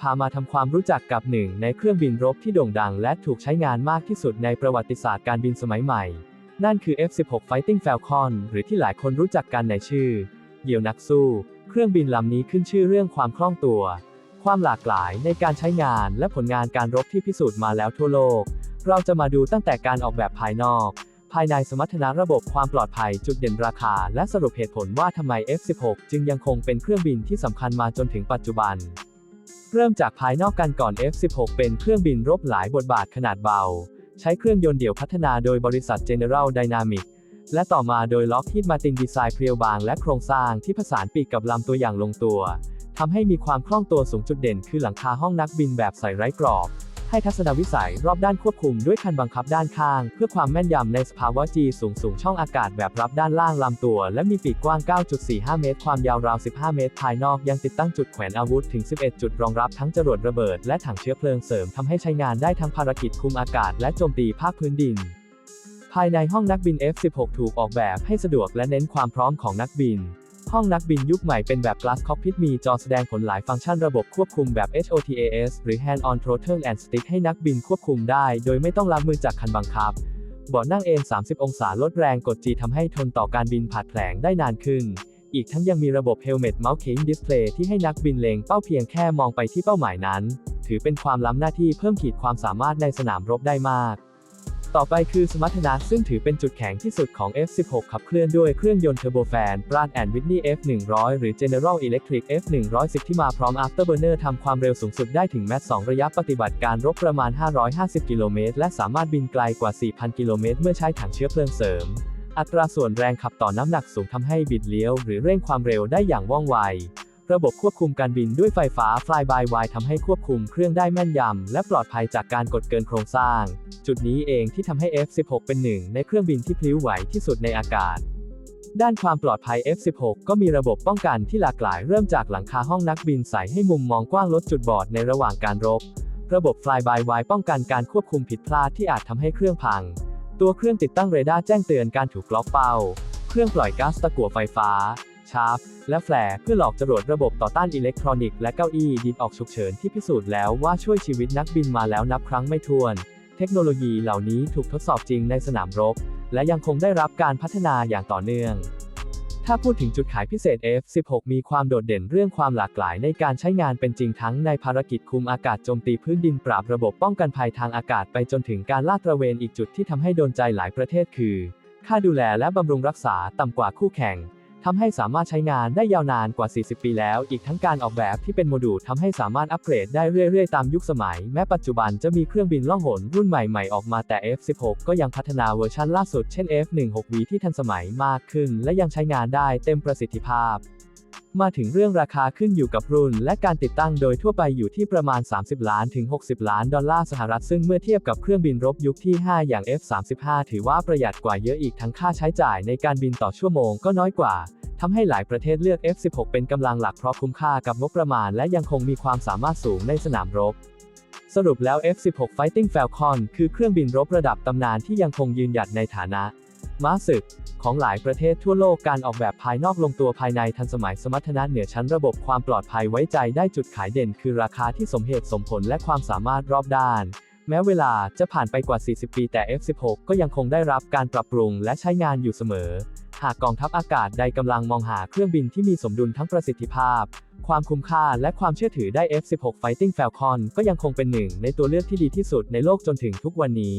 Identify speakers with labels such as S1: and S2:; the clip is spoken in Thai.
S1: พามาทำความรู้จักกับหนึ่งในเครื่องบินรบที่โด่งดังและถูกใช้งานมากที่สุดในประวัติศาสตร์การบินสมัยใหม่ นั่นคือ F-16 Fighting Falcon หรือที่หลายคนรู้จักกันในชื่อ เหยี่ยวนักสู้ เครื่องบินลำนี้ขึ้นชื่อเรื่องความคล่องตัว ความหลากหลายในการใช้งานและผลงานการรบที่พิสูจน์มาแล้วทั่วโลก เราจะมาดูตั้งแต่การออกแบบภายนอก ภายในสมรรถนะระบบความปลอดภัยจุดเด่นราคา และสรุปเหตุผลว่าทำไม F-16 จึงยังคงเป็นเครื่องบินที่สำคัญมาจนถึงปัจจุบัน เริ่มจากภายนอกกันก่อน F-16 เป็นเครื่องบินรบหลายบทบาทขนาดเบา ใช้เครื่องยนต์เดี่ยวพัฒนาโดยบริษัท General Dynamics และต่อมาโดย Lockheed Martin ดีไซน์เพรียวบางและโครงสร้างที่ผสานปีกกับลำตัวอย่างลงตัวทำให้มีความคล่องตัวสูงจุดเด่นคือหลังคาห้องนักบินแบบใส่ไร้กรอบ ให้ทัศนวิสัยรอบด้านควบคุมด้วยคันบังคับด้านข้าง เพื่อความแม่นยำในสภาวะ G สูงสูงช่องอากาศแบบรับด้านล่างลำตัว และมีปีกกว้าง 9.45 เมตร ความยาวราว 15 เมตร ภายนอกยังติดตั้งจุดแขวนอาวุธถึง 11 จุดรองรับทั้งจรวดระเบิด และถังเชื้อเพลิงเสริมทำให้ใช้งานได้ทั้งภารกิจคุมอากาศ และโจมตีภาคพื้นดินภายในห้องนักบิน F-16 ถูกออกแบบให้สะดวกและเน้นความพร้อมของนักบิน ห้องนักบินยุคใหม่เป็นแบบ Glass Cockpit มีจอแสดงผลหลายฟังก์ชันระบบควบคุมแบบ HOTAS หรือ Hand on Throttle and Stick ให้นักบินควบคุมได้ โดยไม่ต้องล้ามือจากคันบังคับเบาะนั่งเอน 30 องศาลดแรงกด G ทำให้ทนต่อการบินผาดแผลงได้นานขึ้น อีกทั้งยังมีระบบ Helmet Mounting Display ที่ให้นักบินเล็งเป้าเพียงแค่มองไปที่เป้าหมายนั้น ถือเป็นความล้ำหน้าที่เพิ่มขีดความสามารถในสนามรบได้มาก ต่อไปคือสมรรถนะซึ่งถือเป็นจุดแข็งที่สุดของ F16 ขับเคลื่อนด้วยเครื่องยนต์เทอร์โบแฟน Pratt Whitney F100 หรือ General Electric F110 ที่มาพร้อม Afterburner ทำความเร็วสูงสุดได้ถึงแมต2ระยะปฏิบัติการรบประมาณ 550 กิโลเมตร และสามารถบินไกลกว่า 4,000 กิโลเมตร เมื่อใช้ถังเชื้อเพลิงเสริม อัตราส่วนแรงขับต่อน้ำหนักสูงทำให้บิดเลี้ยว หรือเร่งความเร็วได้อย่างว่องไว ระบบควบคุมการบินด้วยไฟฟ้า Fly by Wire ทำให้ควบคุมเครื่องได้แม่นยำ และปลอดภัยจากการกดเกินโครงสร้าง จุดนี้เองที่ทำให้ F16 เป็นหนึ่งในเครื่องบินที่พลิ้วไหวที่สุดในอากาศ ด้านความปลอดภัย F16 ก็มีระบบป้องกันที่หลากหลายเริ่มจากหลังคาห้องนักบินใส่ให้มุมมองกว้างลดจุดบอดในระหว่างการรบ ระบบ Fly by Wire ป้องกันการควบคุมผิดพลาดที่อาจทำให้เครื่องพัง ตัวเครื่องติดตั้งเรดาร์แจ้งเตือนการถูกล็อกเป้า เครื่องปล่อยก๊าซตะกั่วไฟฟ้า ชาร์ป และแฟลร์เพื่อหลอกจรวดระบบต่อต้านอิเล็กทรอนิกส์และเก้าอี้ดินออกฉุกเฉินที่พิสูจน์แล้วว่าช่วยชีวิตนักบินมาแล้วนับครั้งไม่ถ้วน เทคโนโลยีเหล่านี้ถูกทดสอบจริงในสนามรบ และยังคงได้รับการพัฒนาอย่างต่อเนื่องถ้าพูดถึงจุดขายพิเศษ F16 มีความโดดเด่นเรื่องความหลากหลายในการใช้งานเป็นจริงทั้งในภารกิจคุมอากาศโจมตีพื้นดินปราบระบบป้องกันภัยทางอากาศไปจนถึงการลาดตระเวนอีกจุดที่ทำให้โดนใจหลายประเทศคือ ค่าดูแลและบำรุงรักษาต่ำกว่าคู่แข่ง ทำให้สามารถใช้งานได้ยาวนานกว่า 40 ปีแล้ว อีกทั้งการออกแบบที่เป็นโมดูลทำให้สามารถอัปเกรดได้เรื่อยๆ ตามยุคสมัย แม้ปัจจุบันจะมีเครื่องบินล่องหนรุ่นใหม่ๆ ออกมาแต่ F16 ก็ยังพัฒนาเวอร์ชันล่าสุดเช่น F16V ที่ทันสมัยมากขึ้น และยังใช้งานได้เต็มประสิทธิภาพ มาถึงเรื่องราคาขึ้นอยู่กับรุ่น และการติดตั้งโดยทั่วไปอยู่ที่ประมาณ 30 ล้านถึง 60 ล้านดอลลาร์สหรัฐซึ่งเมื่อเทียบกับเครื่องบินรบยุคที่ 5 อย่าง F35 ถือว่าประหยัดกว่าเยอะอีกทั้งค่าใช้จ่ายในการบินต่อชั่วโมงก็น้อยกว่าทำให้หลายประเทศเลือก F16 เป็นกำลังหลักเพราะคุ้มค่ากับงบประมาณ และยังคงมีความสามารถสูงในสนามรบ สรุปแล้ว F16 Fighting Falcon คือเครื่องบินรบระดับตำนานที่ยังคงยืนหยัดในฐานะ ม้าศึก ของหลายประเทศทั่วโลกการออกแบบภายนอกลงตัวภายในทันสมัยสมรรถนะเหนือชั้นระบบความปลอดภัยไว้ใจได้จุดขายเด่น คือราคาที่สมเหตุสมผลและความสามารถรอบด้าน แม้เวลาจะผ่านไปกว่า 40 ปีแต่ F16 ก็ยังคงได้รับการปรับปรุงและใช้งานอยู่เสมอ หากกองทัพอากาศใดกำลังมองหาเครื่องบินที่มีสมดุลทั้งประสิทธิภาพ ความคุ้มค่าและความเชื่อถือได้ F16 Fighting Falcon ก็ยังคงเป็นหนึ่งในตัวเลือกที่ดีที่สุดในโลกจนถึงทุกวันนี้